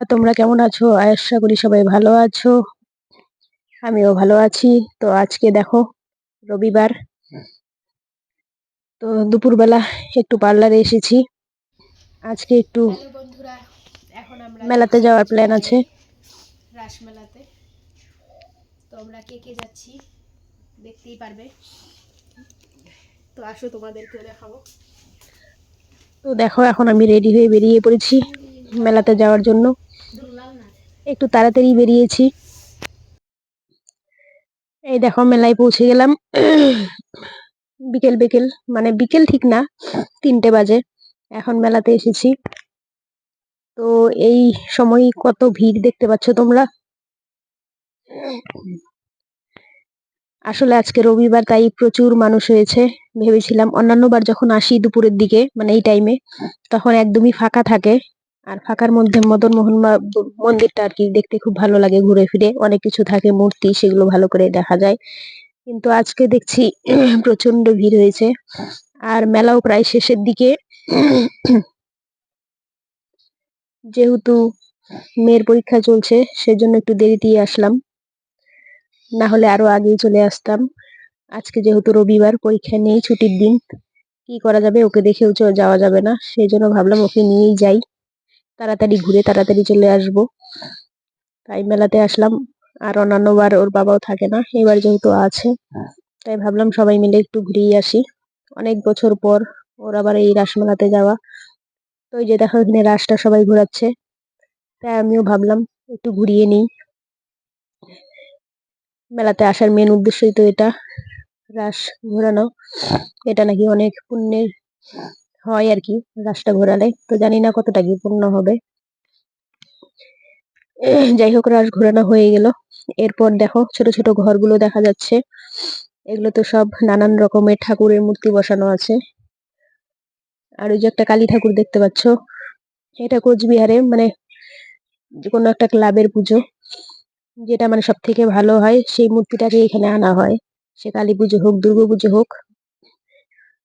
তোমরা কেমন আছো? আশা করি সবাই ভালো আছো। আমিও ভালো আছি। তো আজকে দেখো রবিবার। তো দুপুরবেলা একটু পার্লারে এসেছি। আজকে একটু বন্ধুরা এখন আমরা মেলাতে যাওয়ার প্ল্যান আছে। রাস মেলাতে তো আমরা কে কে যাচ্ছি দেখতেই পারবে। তো আসো তোমাদেরকেও দেখাবো। তো দেখো এখন আমি রেডি হয়ে বেরিয়ে পড়েছি মেলাতে যাওয়ার জন্য। একটু তাড়াতাড়ি বেরিয়েছি। এই দেখো মেলায় পৌঁছে গেলাম। বিকেল বিকেল মানে বিকেল ঠিক না, তিনটে বাজে। এখন মেলাতে এসেছি। তো এই সময় কত ভিড় দেখতে পাচ্ছ তোমরা? আসলে আজকে রবিবার, তাই প্রচুর মানুষ হয়েছে। ভেবেছিলাম অন্যান্য বার যখন আসি দুপুরের দিকে মানে এই টাইমে তখন একদমই ফাঁকা থাকে। আর ফাঁকার মধ্যে মদন মোহন মা- মন্দিরটা আর কি দেখতে খুব ভালো লাগে ঘুরে ফিরে। অনেক কিছু থাকে, মূর্তি, সেগুলো ভালো করে দেখা যায়। কিন্তু আজকে দেখছি প্রচণ্ড ভিড় হয়েছে। আর মেলাও প্রায় শেষের দিকে। যেহেতু মেয়ের পরীক্ষা চলছে, সেজন্য একটু দেরিতেই আসলাম। না হলে আরও আগেই চলে আসতাম। আজকে যেহেতু রবিবার, পরীক্ষা নেই, ছুটির দিন। কি করা যাবে? ওকে দেখেও যাওয়া যাবে না। সেই জন্য ভাবলাম ওকে নিয়েই যাই। তাড়াতাড়ি ঘুরে তাড়াতাড়ি চলে আসব। তাই মেলাতে আসলাম। আর অন্যান্য বার ওর বাবাও থাকে না, এবার যেহেতু আছে, তাই ভাবলাম সবাই মিলে একটু ঘুরেই আসি। অনেক বছর পর ওর আবার এই রাস মেলাতে যাওয়া। তো ওই যে দেখো এখানে রাসটা সবাই ঘোরাচ্ছে, তাই আমিও ভাবলাম একটু ঘুরিয়ে নিই। মেলাতে আসার মেন উদ্দেশ্যই তো এটা, রাস ঘোরানো। এটা নাকি অনেক পুণ্যের হয় আর কি রাসটা ঘোরালে। তো জানি না কতটা কি পূর্ণ হবে। যাই হোক রাস ঘোরানো হয়ে গেল। এরপর দেখো, ছোট ছোট ঘরগুলো দেখা যাচ্ছে। এগুলো তো সব নানান রকমের ঠাকুরের মূর্তি বসানো আছে। আর ওই যে একটা কালী ঠাকুর দেখতে পাচ্ছ, এটা কোচবিহারে মানে কোনো একটা ক্লাবের পুজো। যেটা মানে সব থেকে ভালো হয়, সেই মূর্তিটাকে এখানে আনা হয়। সে কালী পুজো হোক, দুর্গা পুজো হোক।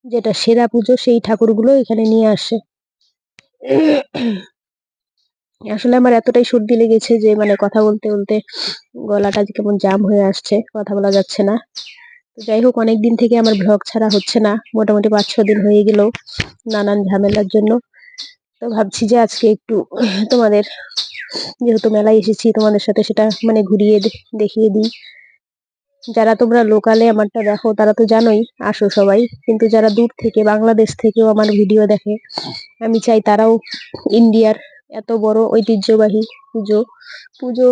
যেটা সেরা পুজো, সেই ঠাকুরগুলো এখানে নিয়ে আসে। আসলে আমার এতটাই সর্দি লেগেছে যে মানে কথা বলতে বলতে গলাটা কেমন জাম হয়ে আসছে, কথা বলা যাচ্ছে না। তো যাই হোক অনেক দিন থেকে আমার ব্লগ ছাড়া হচ্ছে না। মোটামুটি পাঁচ ছ দিন হয়ে গেল নানান ঝামেলার জন্য। তো ভাবছি যে আজকে একটু তোমাদের, যেহেতু মেলায় এসেছি, তোমাদের সাথে সেটা মানে ঘুরিয়ে দেখিয়ে দিই। যারা তোমরা লোকালে আমারটা দেখো, তারা তো জানোই, আসো সবাই। কিন্তু যারা দূর থেকে, বাংলাদেশ থেকেও আমার ভিডিও দেখে, আমি চাই তারাও ইন্ডিয়ার এত বড় ঐতিহ্যবাহী পুজো পুজো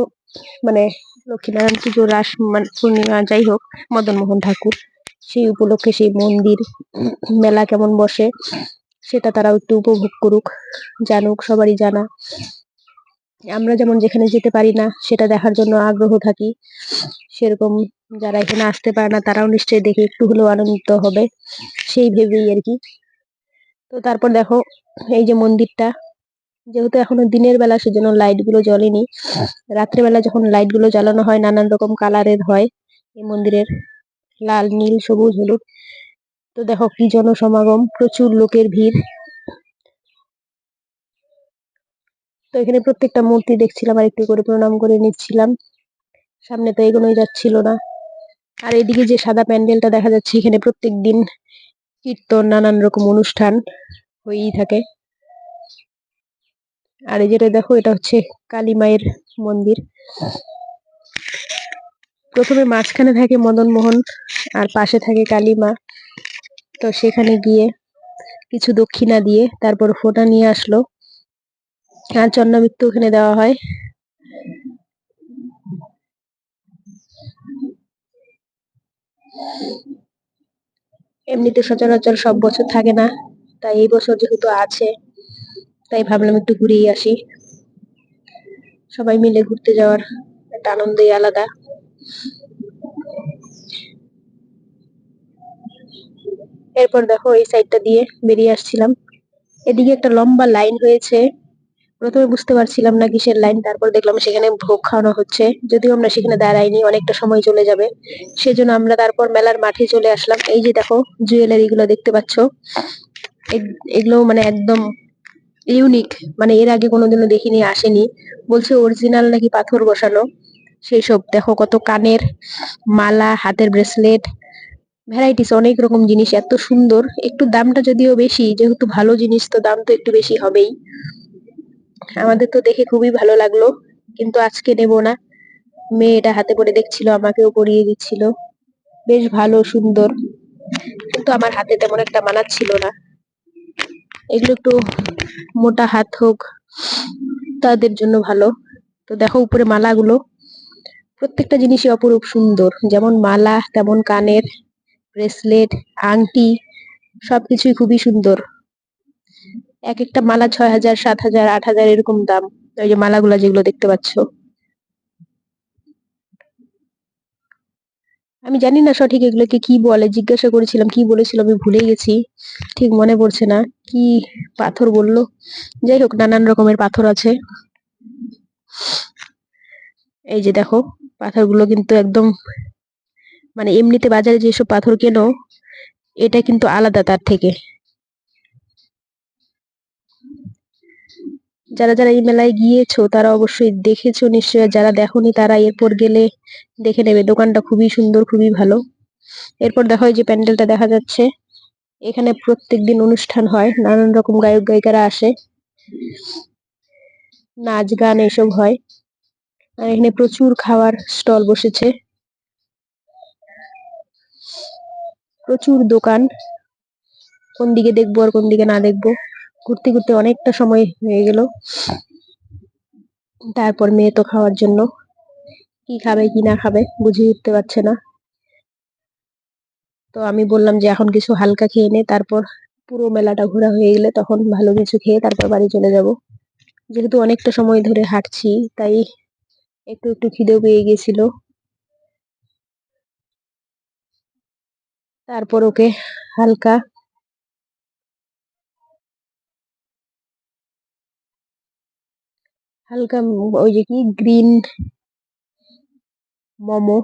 মানে লক্ষ্মীনারায়ণ পুজো রাস মানে পূর্ণিমা, যাই হোক মদন মোহন ঠাকুর, সেই উপলক্ষে সেই মন্দির, মেলা কেমন বসে, সেটা তারাও একটু উপভোগ করুক, জানুক, সবারই জানা। আমরা যেমন যেখানে যেতে পারি না, সেটা দেখার জন্য আগ্রহ থাকি। সেরকম যারা এখানে আসতে পারে না, তারাও নিশ্চয়ই দেখে একটু হলেও আনন্দিত হবে। সেই ভেবেই আর কি। তো তারপর দেখো, এই যে মন্দিরটা, যেহেতু এখনও দিনের বেলা, সেজন্য লাইটগুলো জ্বলেনি। রাত্রেবেলা যখন লাইটগুলো জ্বালানো হয়, নানান রকম কালারের হয় এই মন্দিরের। লাল, নীল, সবুজ, হলুদ। তো দেখো কি জনসমাগম, প্রচুর লোকের ভিড়। তো এখানে প্রত্যেকটা মূর্তি দেখছিলাম আর একটু করে প্রণাম করে নিচ্ছিলাম। সামনে তো এগোনোই যাচ্ছিল না। আর এদিকে যে সাদা প্যান্ডেলটা দেখা যাচ্ছে, এখানে প্রত্যেক দিন কীর্তন, নানান রকম অনুষ্ঠান হয়েই থাকে। আর এই যেটা দেখো, এটা হচ্ছে কালী মায়ের মন্দির। প্রথমে মাঝখানে থাকে মদন মোহন, আর পাশে থাকে কালী মা। তো সেখানে গিয়ে কিছু দক্ষিণা দিয়ে তারপর ফোঁটা নিয়ে আসলো। আর মৃত্যু ওখানে দেওয়া হয়। এমনিতে সচরাচর সব বছর থাকে না, তাই এই বছর যেহেতু আছে, তাই ভাবলাম একটু ঘুরেই আসি। সবাই মিলে ঘুরতে যাওয়ার একটা আনন্দই আলাদা। এরপর দেখো এই সাইডটা দিয়ে বেরিয়ে আসছিলাম। এদিকে একটা লম্বা লাইন হয়েছে। প্রথমে বুঝতে পারছিলাম না কিসের লাইন তারপর দেখলাম সেখানে ভোগ খাওয়ানো হচ্ছে। যদিও আমরা সেখানে দাঁড়াইনি, অনেকটা সময় চলে যাবে। সেজন্য আমরা তারপর মেলার মাঠে চলে আসলাম। এই যে দেখো জুয়েলারি গুলো দেখতে পাচ্ছ। এগ- এগুলো মানে একদম ইউনিক মানে এর আগে কোনোদিনও দেখিনি, আসেনি। বলছে অরিজিনাল নাকি পাথর বসানো? সেই সব দেখো, কত কানের মালা, হাতের ব্রেসলেট ভ্যারাইটিস অনেক রকম জিনিস, এত সুন্দর। একটু দামটা যদিও বেশি, যেহেতু ভালো জিনিস, তো দাম তো একটু বেশি হবেই। আমাদের তো দেখে খুবই ভালো লাগল, কিন্তু আজকে নেব না। মেয়ে এটা হাতে পরে দেখছিল, আমাকেও পরিয়ে দিচ্ছিল। বেশ ভালো, সুন্দর। কিন্তু আমার হাতে তেমন একটা মানাচ্ছিল না। এগুলো একটু মোটা হাত হোক, তাদের জন্য ভালো। তো দেখো উপরে মালাগুলো। প্রত্যেকটা জিনিসই অপরূপ সুন্দর। যেমন মালা, তেমন কানের, ব্রেসলেট, আংটি, সবকিছুই খুবই সুন্দর। এক একটা মালা ছয় হাজার সাত হাজার আট হাজার এরকম দাম। ওই যে মালাগুলা যেগুলো দেখতে পাচ্ছ। আমি জানি না সঠিক এগুলোকে কি বলে। জিজ্ঞাসা করেছিলাম, কি বলেছিল আমি ভুলে গেছি। ঠিক মনে পড়ছে না। কি পাথর বলল? যাই হোক, নানান রকমের পাথর আছে। এই যে দেখো, পাথরগুলো কিন্তু একদম মানে এমনিতে বাজারে যেসব পাথর কেনো, এটা কিন্তু আলাদা তার থেকে। যারা যারা এই মেলায় গিয়েছো, তারা অবশ্যই দেখেছ নিশ্চয়ই। যারা দেখোনি, তারা এরপর গেলে দেখে নেবে। দোকানটা খুবই সুন্দর, খুবই ভালো। এরপর দেখো এই যে প্যান্ডেলটা দেখা যাচ্ছে। এখানে প্রত্যেক দিন অনুষ্ঠান হয়, নানান রকম গায়ক, গায়িকারা আসে। নাচ, গান এসব হয়। আর এখানে প্রচুর খাওয়ার স্টল বসেছে। প্রচুর দোকান। কোন দিকে দেখব আর কোন দিকে না দেখব। ঘুরতে ঘুরতে অনেকটা সময় হয়ে গেল। তারপর মেয়ে তো খাওয়ার জন্য কি খাবে, কি না খাবে বুঝে উঠতে পারছে না। তো আমি বললাম যে এখন কিছু হালকা খেয়ে নে, তারপর পুরো মেলাটা ঘোরা হয়ে গেলে তখন ভালো কিছু খেয়ে তারপর বাড়ি চলে যাব। যেহেতু অনেকটা সময় ধরে হাঁটছি, তাই একটু একটু খিদেও পেয়ে গেছিল তারপর ওকে হালকা হালকা ওই যে কি গ্রিন মোমো,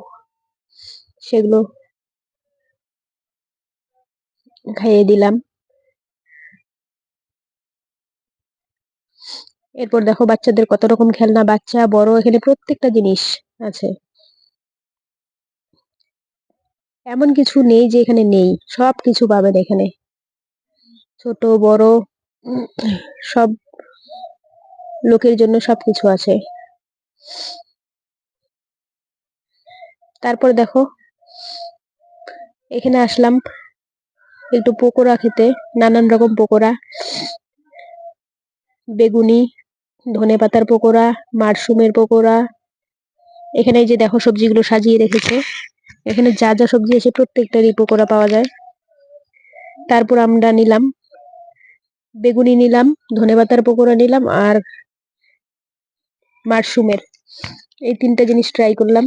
সেগুলো খাইয়ে দিলাম। এরপর দেখো বাচ্চাদের কত রকম খেলনা, বাচ্চা, বড়, এখানে প্রত্যেকটা জিনিস আছে। এমন কিছু নেই যে এখানে নেই সব কিছু পাবেন এখানে। ছোট, বড়, সব লোকের জন্য সবকিছু আছে। তারপর দেখো, এখানে আসলাম একটু পকোড়া খেতে, নানান রকম পকোড়া। বেগুনি, ধনে পাতার পকোড়া, মাশরুমের পকোড়া। এখানে যে দেখো সবজিগুলো সাজিয়ে রেখেছে। এখানে যা যা সবজি আছে প্রত্যেকটারই পকোড়া পাওয়া যায়। তারপর আমরা নিলাম, বেগুনি নিলাম, ধনে পাতার পকোড়া নিলাম আর মাশরুমের। এই তিনটা জিনিস ট্রাই করলাম।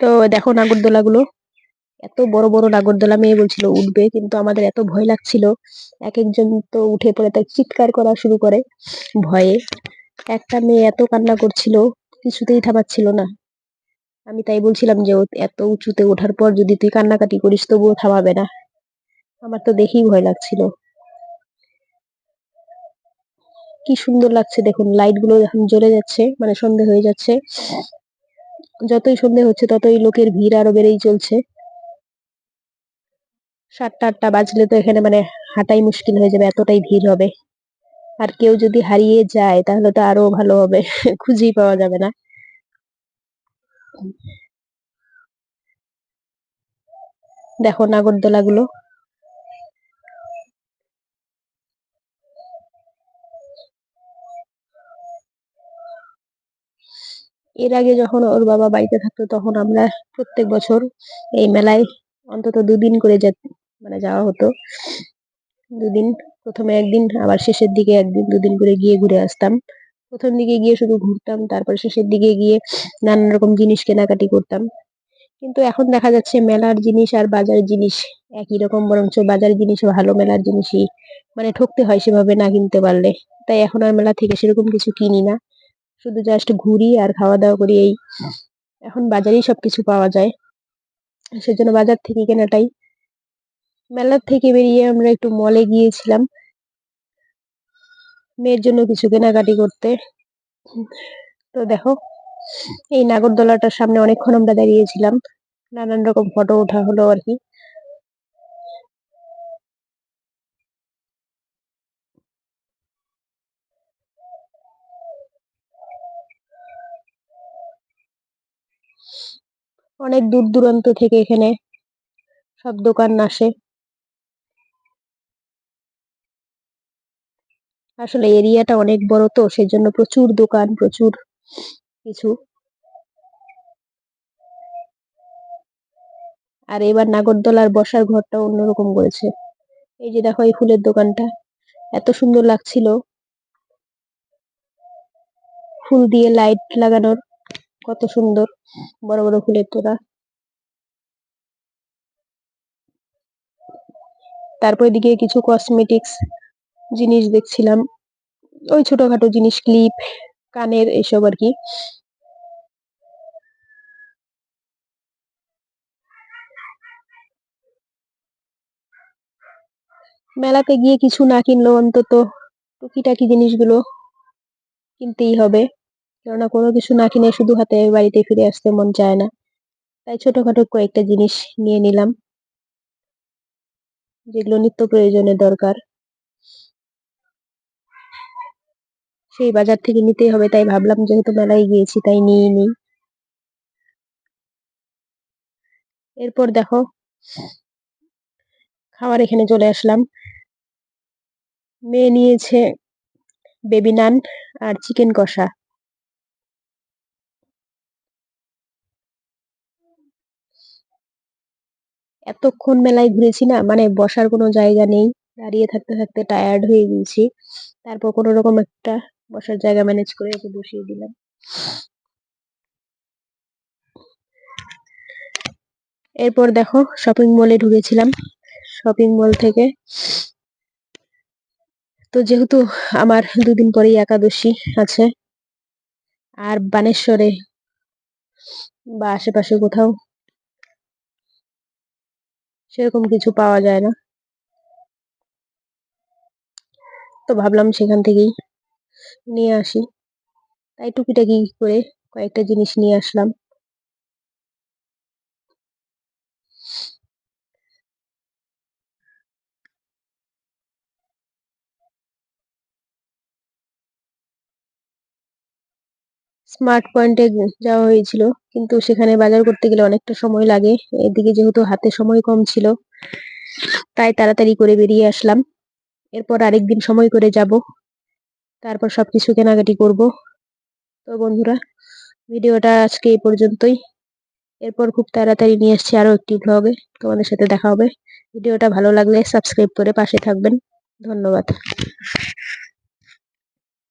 তো দেখো নাগরদোলা গুলো এত বড় বড় নাগরদোলা, মেয়ে বলছিল উঠবে, কিন্তু আমাদের এত ভয় লাগছিল। এক একজন তো উঠে পড়ে তাই চিৎকার করা শুরু করে ভয়ে। একটা মেয়ে এত কান্না করছিল, কিছুতেই থামাচ্ছিল না। আমি তাই বলছিলাম যে এত উঁচুতে ওঠার পর যদি তুই কান্নাকাটি করিস তবুও থামাবে না। আমার তো দেখেই ভয় লাগছিল। কি সুন্দর লাগছে দেখুন লাইটগুলো এখন জ্বলে যাচ্ছে মানে সন্ধে হয়ে যাচ্ছে। যতই সন্ধে হচ্ছে, ততই লোকের ভিড় আরও বেড়েই চলছে। সাতটা, আটটা বাজলে তো এখানে মানে হাঁটাই মুশকিল হয়ে যাবে, এতটাই ভিড় হবে। আর কেউ যদি হারিয়ে যায়, তাহলে তো আরও ভালো হবে, খুঁজেই পাওয়া যাবে না। দেখো নাগরদোলা গুলো এর আগে যখন ওর বাবা বাড়িতে থাকতো তখন আমরা প্রত্যেক বছর এই মেলায় অন্তত দুদিন করে মানে যাওয়া হতো। দুদিন, প্রথমে একদিন, আবার শেষের দিকে একদিন, দুদিন করে গিয়ে ঘুরে আসতাম। প্রথম দিকে গিয়ে শুধু ঘুরতাম, তারপর শেষের দিকে গিয়ে নানান রকম জিনিস কেনাকাটি করতাম। কিন্তু এখন দেখা যাচ্ছে মেলার জিনিস আর বাজারের জিনিস একই রকম, বরঞ্চ বাজারের জিনিস ভালো, মেলার জিনিসই মানে ঠকতে হয় সেভাবে না কিনতে পারলে। তাই এখন আর মেলা থেকে সেরকম কিছু কিনি না। শুধু জাস্ট ঘুরি আর খাওয়া দাওয়া করি এই। এখন বাজারেই সবকিছু পাওয়া যায়। সেজন্য বাজার থেকে কেনাটাই। মেলার থেকে বেরিয়ে আমরা একটু মলে গিয়েছিলাম। মেয়ের জন্য কিছু কেনাকাটি করতে। তো দেখো, এই নাগরদোলাটার সামনে অনেকক্ষণ আমরা দাঁড়িয়েছিলাম। নানান রকম ফটো ওঠা হলো আর কি। অনেক দূর দূরান্ত থেকে এখানে সব দোকান আসে। আসলে এরিয়াটা অনেক বড় তো সেই জন্য প্রচুর দোকান, প্রচুর কিছু। আর এবার নাগরদোলার বসার ঘরটা অন্যরকম করেছে। এই যে দেখো এই ফুলের দোকানটা, এত সুন্দর লাগছিল। ফুল দিয়ে লাইট লাগানোর। কত সুন্দর, বড় বড় ফুলের তোড়া। তারপর এদিকে কিছু কসমেটিক্স জিনিস দেখছিলাম। ওই ছোটখাটো জিনিস ক্লিপ কানের এসব আর কি। মেলাতে গিয়ে কিছু না কিনলেও অন্তত টুকিটাকি জিনিসগুলো কিনতেই হবে। কেননা কোনো কিছু না কিনে শুধু হাতে বাড়িতে ফিরে আসতে মন চায় না। তাই ছোটখাটো কয়েকটা জিনিস নিয়ে নিলাম, যেগুলো নিত্য প্রয়োজনে দরকার। সেই বাজার থেকে নিতেই হবে, তাই ভাবলাম যেহেতু মেলায় গিয়েছি, তাই নিয়ে নিই। এরপর দেখো, খাবার এখানে চলে আসলাম। মেয়ে নিয়েছে বেবি নান আর চিকেন কষা। এতক্ষণ মেলায় ঘুরেছি না মানে বসার কোনো জায়গা নেই, দাঁড়িয়ে থাকতে থাকতে টায়ার্ড হয়ে গিয়েছি। তারপর কোনো রকম একটা বসার জায়গা ম্যানেজ করে ওকে বসিয়ে দিলাম। এরপর দেখো শপিং মলে ঢুকেছিলাম। শপিং মল থেকে তো যেহেতু আমার দুদিন পরেই একাদশী আছে, আর বানেশ্বরে বা আশেপাশে কোথাও সেরকম কিছু পাওয়া যায় না। তো ভাবলাম সেখান থেকেই নিয়ে আসি। তাই টুকিটাকি করে কয়েকটা জিনিস নিয়ে আসলাম। স্মার্ট পয়েন্টে যাওয়া হয়েছিল। কিন্তু সেখানে বাজার করতে গেলে অনেকটা সময় লাগে। এদিকে যেহেতু হাতে সময় কম ছিল, তাই তাড়াতাড়ি করে বেরিয়ে আসলাম। এরপর আরেকদিন সময় করে যাব। তারপর সবকিছু কেনাকাটি করব। তো বন্ধুরা, ভিডিওটা আজকে এই পর্যন্তই। এরপর খুব তাড়াতাড়ি নিয়ে আসছি আরও একটি ব্লগে তোমাদের সাথে দেখা হবে। ভিডিওটা ভালো লাগলে সাবস্ক্রাইব করে পাশে থাকবেন। ধন্যবাদ।